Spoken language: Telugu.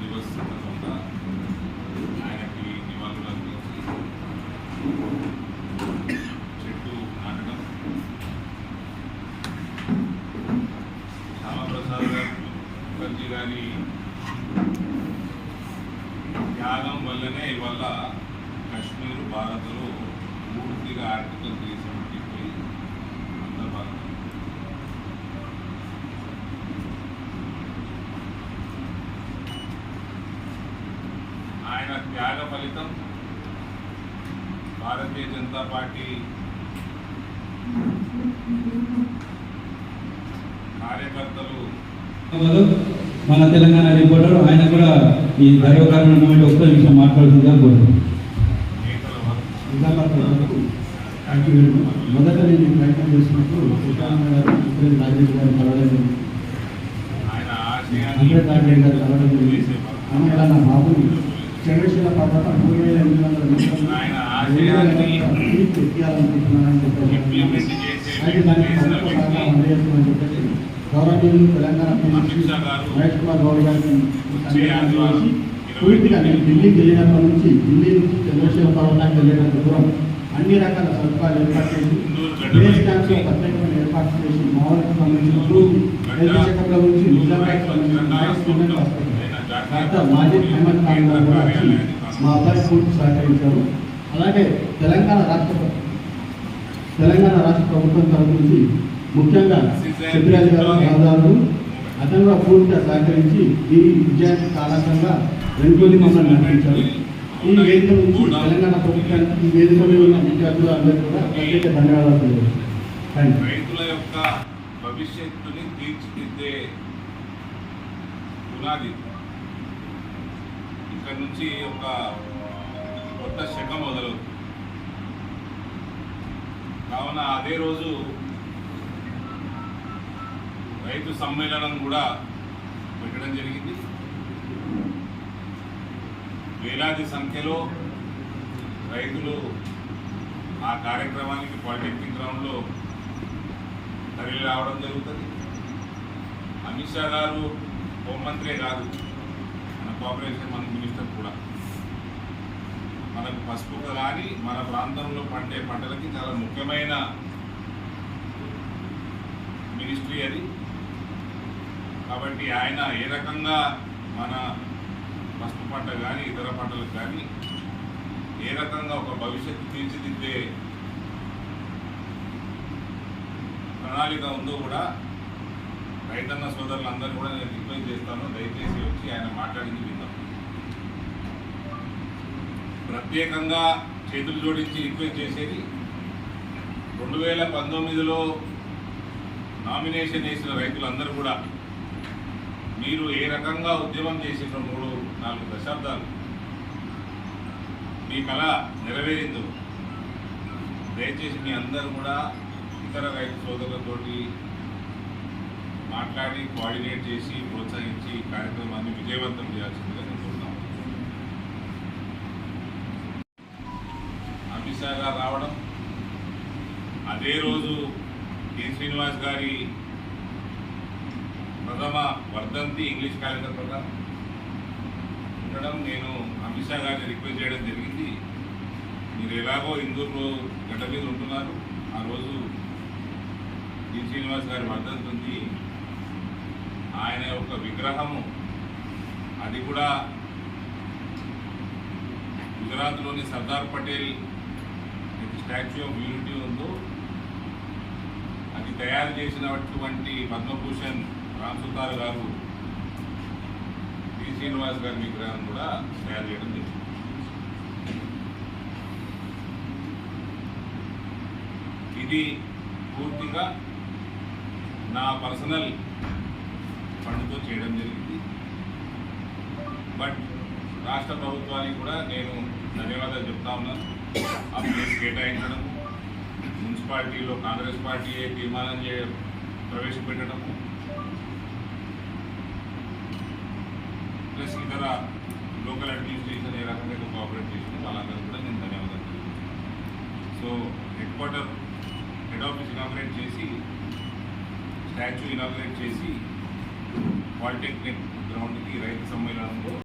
దివస్ సందర్భంగా ఆయనకి నివాళులు అందించి చెట్టు నాటడం శ్యామప్రసాద్ ముఖర్జీ గారి త్యాగం వల్లనే ఇవాళ కాశ్మీర్ భారత్లో పూర్తిగా ఆర్థిక దేశం సెవెంటీ ఫైవ్ అంతర్భాగం ఆయన త్యాగ ఫలితం భారతీయ జనతా పార్టీ కార్యకర్తలు వాళ్ళు మన తెలంగాణ రిపోర్టర్ ఆయన కూడా ఈ గర్వకారణం మూమెంట్ ఒక్క నిమిషం మాట్లాడుతుందిగా కోరుతున్నాను నేతల వరకు నిజామాబాద్ ప్రజలకు థ్యాంక్ యూ వెరీ మచ్ మొదట నేను ప్రయత్నం చేసినప్పుడు రాజేష్ గారు కలవడం. ఆయన ఆశయాన్ని అంబేద్కర్ రాజేష్ గారు కలవడం ఆమె నా బాబుని చంద్రశీల పర్వత మూడు వేల ఎనిమిది వందల చెప్పేసి చేసే అయితే దానికి ప్రభుత్వ సహకారం చెప్పేసి గౌరవనీయులు తెలంగాణ మహేష్ కుమార్ గౌడ్ గారిని పూర్తిగా నేను ఢిల్లీకి వెళ్ళినప్పటి నుంచి ఢిల్లీ నుంచి చంద్రశేఖర పర్వతానికి వెళ్ళేటంత దూరం అన్ని రకాల సదుపాయాలు ఏర్పాటు చేసి బేస్ క్యాంప్స్ ప్రత్యేకమైన ఏర్పాటు చేసి మామూలుగా సంబంధించిన హెల్త్ చెకప్ల గురించి నిజామాబాద్ సంబంధించిన హాస్పిటల్ మాజీ మాజిద్ అహ్మద్ కూడా వచ్చి మా అబ్బాయి పూర్తి సహకరించారు అలాగే తెలంగాణ రాష్ట్ర తెలంగాణ రాష్ట్ర ప్రభుత్వం తరఫు నుంచి ముఖ్యంగా సిద్ధిరాజు గారు రాజారు అతను పూర్తిగా సహకరించి ఈ విజయానికి కారణంగా వెనుకొని మమ్మల్ని నడిపించారు. ఈ వేదిక నుంచి తెలంగాణ ప్రభుత్వానికి ఈ వేదిక మీద ఉన్న విద్యార్థులు అందరికీ కూడా ప్రత్యేక ధన్యవాదాలు తెలియజేస్తాను రైతుల యొక్క భవిష్యత్తుని తీర్చిదిద్దే పునాది. ఇక్కడ నుంచి ఒక కొత్త శకం మొదలవుతుంది. కావున అదే రోజు రైతు సమ్మేళనం కూడా పెట్టడం జరిగింది. వేలాది సంఖ్యలో రైతులు ఆ కార్యక్రమానికి పాలిటెక్నిక్ గ్రౌండ్లో తరలి రావడం జరుగుతుంది. అమిత్ షా గారు హోంమంత్రే కాదు. కోఆపరేషన్ మన మినిస్టర్ కూడా. మనకు పసుపు కానీ మన ప్రాంతంలో పండే పంటలకి చాలా ముఖ్యమైన మినిస్ట్రీ అది. కాబట్టి ఆయన ఏ రకంగా మన పసుపు పంట కానీ ఇతర పంటలకు కానీ ఏ రకంగా ఒక భవిష్యత్తు తీర్చిదిద్దే ప్రణాళిక ఉందో కూడా రైతన్న సోదరులందరూ కూడా నేను రిక్వెస్ట్ చేస్తాను దయచేసి వచ్చి ఆయన మాట్లాడింది విందాం. ప్రత్యేకంగా చేతులు జోడించి రిక్వెస్ట్ చేసేది రెండు వేల పంతొమ్మిదిలో నామినేషన్ వేసిన రైతులందరూ కూడా మీరు ఏ రకంగా ఉద్యమం చేసిన మూడు నాలుగు దశాబ్దాలు మీ కళ నెరవేరిందో దయచేసి మీ అందరూ కూడా ఇతర రైతు సోదరులతోటి మాట్లాడి కోఆర్డినేట్ చేసి ప్రోత్సహించి ఈ కార్యక్రమాన్ని విజయవంతం చేయాల్సిందిగా నేను కోరుతాను అమిత్ షా గారు రావడం అదే రోజు టి శ్రీనివాస్ గారి ప్రథమ వర్ధంతి ఇంగ్లీష్ కార్యకర్తగా ఉండడం నేను అమిత్ షా గారిని రిక్వెస్ట్ చేయడం జరిగింది. మీరు ఎలాగో ఇందూరులో గడ్డ మీద ఉంటున్నారు. ఆ రోజు డి శ్రీనివాస్ గారి వర్ధంతి ఉంది. ఆయన యొక్క విగ్రహము. అది కూడా గుజరాత్లోని Sardar Patel Statue of Unity ఉందో అది తయారు చేసినటువంటి పద్మభూషణ్ రామ్సుతారు గారు టి శ్రీనివాస్ గారి విగ్రహం కూడా తయారు చేయడం జరిగింది. ఇది పూర్తిగా నా పర్సనల్ ఫండ్తో చేయడం జరిగింది. బట్ రాష్ట్ర ప్రభుత్వానికి కూడా నేను ధన్యవాదాలు చెప్తా ఉన్నాను ఆ ప్లేస్ కేటాయించడం మున్సిపాలిటీలో కాంగ్రెస్ పార్టీ తీర్మానం చే ప్రవేశపెట్టడము ప్లస్ ఇతర లోకల్ అడ్మినిస్ట్రేషన్ ఏ రకంగా కోఆపరేట్ చేసిందో వాళ్ళందరూ కూడా నేను ధన్యవాదాలు so head quarter head office inaugurate చేసి స్టాచ్యూ ఇనాగ్రేట్ చేసి పాలిటెక్నిక్ గ్రౌండ్కి రైతు సమ్మేళనంలో